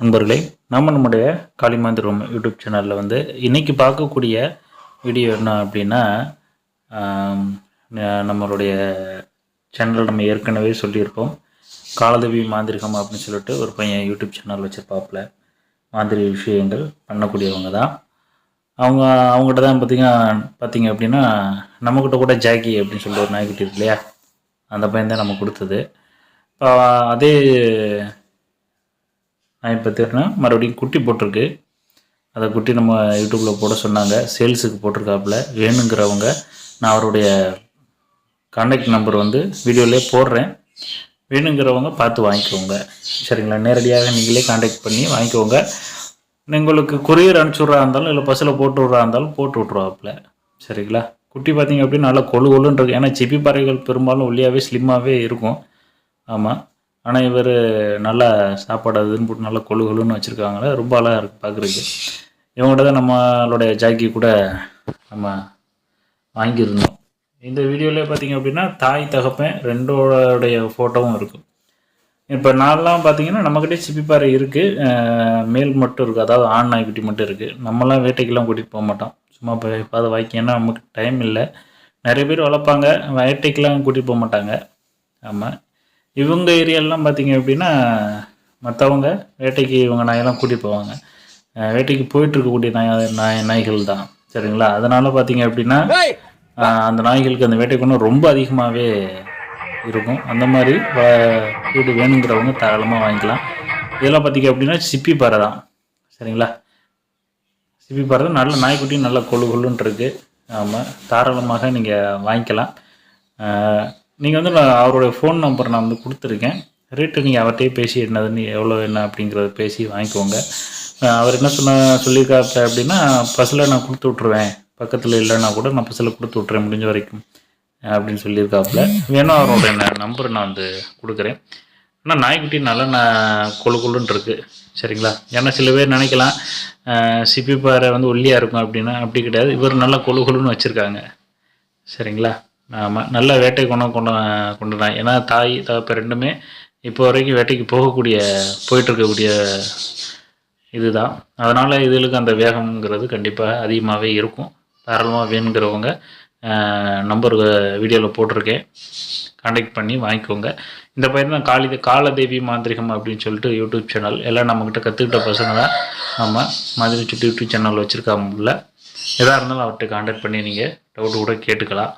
நண்பர்களே நம்ம நம்முடைய காளிமாந்திரம் யூடியூப் சேனலில் வந்து இன்றைக்கி பார்க்கக்கூடிய வீடியோ என்ன அப்படின்னா நம்மளுடைய சேனலில் நம்ம ஏற்கனவே சொல்லியிருப்போம் காலதேவி மாந்திரிகம் அப்படின்னு சொல்லிட்டு ஒரு பையன் யூடியூப் சேனல் வச்சுருப்பாப்புல. மாந்திரி விஷயங்கள் பண்ணக்கூடியவங்க தான். அவங்க அவங்ககிட்ட தான் பார்த்திங்கன்னா பார்த்திங்க அப்படின்னா நம்மக்கிட்ட கூட ஜாக்கி அப்படின்னு சொல்லிட்டு ஒரு நாய்க்குட்டி இருக்கு இல்லையா? அந்த பையன் தான் நம்ம கொடுத்தது. இப்போ அதே இப்போ பார்த்தீங்கன்னா மறுபடியும் குட்டி போட்டிருக்கு. அதை குட்டி நம்ம யூடியூப்பில் போட சொன்னாங்க. சேல்ஸுக்கு போட்டிருக்காப்புல. வேணுங்கிறவங்க நான் அவருடைய கான்டாக்ட் நம்பர் வந்து வீடியோவிலே போடுறேன். வேணுங்கிறவங்க பார்த்து வாங்கிக்கோங்க. சரிங்களா? நேரடியாக நீங்களே காண்டாக்ட் பண்ணி வாங்கிக்கோங்க. உங்களுக்கு கொரியர் அனுப்பிச்சுட்றா இருந்தாலும் இல்லை பஸ்ஸில் போட்டு விட்றா இருந்தாலும் போட்டு விட்ருவாப்புல சரிங்களா? குட்டி பார்த்தீங்க அப்படின்னா நல்லா கொழு கொழுன்னு இருக்கு. ஏன்னா சிப்பி பறவைகள் பெரும்பாலும் ஒல்லியாகவே ஸ்லிம்மாகவே இருக்கும். ஆமாம் ஆனால் இவர் நல்லா சாப்பாடு அதுன்னு போட்டு நல்லா கொழு கொழுன்னு வச்சுருக்காங்களே ரொம்ப அழகாக இருக்குது பார்க்குறதுக்கு இவங்கள்ட்ட தான் நம்மளுடைய ஜாக்கி கூட நம்ம வாங்கியிருந்தோம். இந்த வீடியோவில் பார்த்தீங்க அப்படின்னா தாய் தகப்பன் ரெண்டோடைய ஃபோட்டோவும் இருக்கும். இப்போ நான்லாம் பார்த்தீங்கன்னா நம்மக்கிட்டே சிப்பிப்பாறை இருக்குது மேல் மட்டும் இருக்குது அதாவது ஆண் நாய்க்குட்டி மட்டும் இருக்குது நம்மலாம் வேட்டைக்கெல்லாம் கூட்டிகிட்டு போக மாட்டோம். சும்மா இப்போ பார்த்து வாய்க்கு ஏன்னா நமக்கு டைம் இல்லை. நிறைய பேர் வளர்ப்பாங்க. வேட்டைக்கெல்லாம் கூட்டிகிட்டு போக மாட்டாங்க. ஆமாம் இவங்க ஏரியாலலாம் பார்த்தீங்க அப்படின்னா மற்றவங்க வேட்டைக்கு இவங்க நாயெல்லாம் கூட்டிகிட்டு போவாங்க. வேட்டைக்கு போயிட்டு இருக்கக்கூடிய நாய் நாய் நாய்கள் தான். சரிங்களா? அதனால் பார்த்தீங்க அப்படின்னா அந்த நாய்களுக்கு அந்த வேட்டை குணம் ரொம்ப அதிகமாகவே இருக்கும். அந்த மாதிரி வீடு வேணுங்கிறவங்க தாராளமாக வாங்கிக்கலாம். இதெல்லாம் பார்த்தீங்க அப்படின்னா சிப்பி பாறை தான். சரிங்களா? சிப்பி பாறை தான் நல்ல நாய்க்குட்டியும் நல்ல கொழு இருக்கு. ஆமாம் தாராளமாக நீங்கள் வாங்கிக்கலாம். நீங்கள் வந்து நான் அவருடைய ஃபோன் நம்பர் நான் வந்து கொடுத்துருக்கேன். ரேட்டு நீங்கள் அவர்கிட்டயே பேசி என்னதுன்னு எவ்வளோ என்ன அப்படிங்கிறத பேசி வாங்கிக்கோங்க. அவர் என்ன சொன்ன சொல்லியிருக்காரு அப்படின்னா பஸ்ஸில் நான் கொடுத்து விட்ருவேன் பக்கத்தில் இல்லைன்னா கூட நான் பஸ்ஸில் கொடுத்து விட்றேன் முடிஞ்ச வரைக்கும் அப்படின்னு சொல்லியிருக்காப்புல வேணும் அவரோட நம்பர் நான் வந்து கொடுக்குறேன். ஆனால் நாய்க்குட்டி நல்லா நான் கொழு கொழுன்னு சரிங்களா? ஏன்னா சில பேர் நினைக்கலாம் சிப்பி பாறை வந்து ஒல்லியாக இருக்கும் அப்படின்னா அப்படி கிடையாது. இவர் நல்லா கொழு கொழுன்னு வச்சுருக்காங்க. சரிங்களா? ஆமாம் நல்ல வேட்டை குணம் கொண்டு கொண்டு ஏன்னா தாய் தகப்ப ரெண்டுமே இப்போ வரைக்கும் வேட்டைக்கு போகக்கூடிய போயிட்டுருக்கக்கூடிய இது இதுதான். அதனால் இதுகளுக்கு அந்த வேகம்ங்கிறது கண்டிப்பாக அதிகமாகவே இருக்கும். தாராளமாக வேணுங்கிறவங்க நம்பர் வீடியோவில் போட்டிருக்கேன். காண்டாக்ட் பண்ணி வாங்கிக்கோங்க. இந்த பையன் தான் காளி காலதேவி மாந்திரிகம் அப்படின்னு சொல்லிட்டு யூடியூப் சேனல் எல்லாம் நம்மக்கிட்ட கற்றுக்கிட்ட பசங்க தான். நம்ம மாதிரி சுட்டு யூடியூப் சேனல் வச்சுருக்காங்க எதாக இருந்தாலும் அவர்கிட்ட காண்டாக்ட் பண்ணி நீங்கள் டவுட் கூட கேட்டுக்கலாம்.